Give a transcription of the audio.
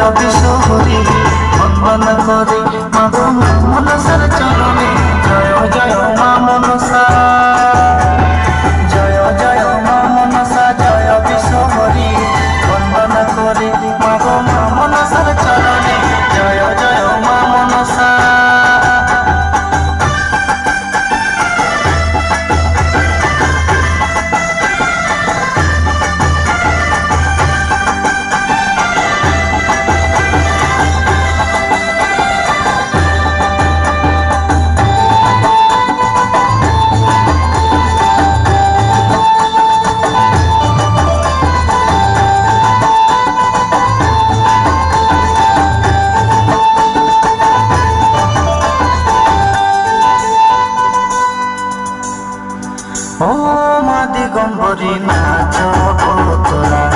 আরব শহরে বন্দন করে, মাগো মনসার চরণে। জয় জয়, মা মনসা। জয় জয়, মা মনসা, জয় বিশ্বহরি বন্দন করে। ও মাদি গম্বরী নাচ তোরা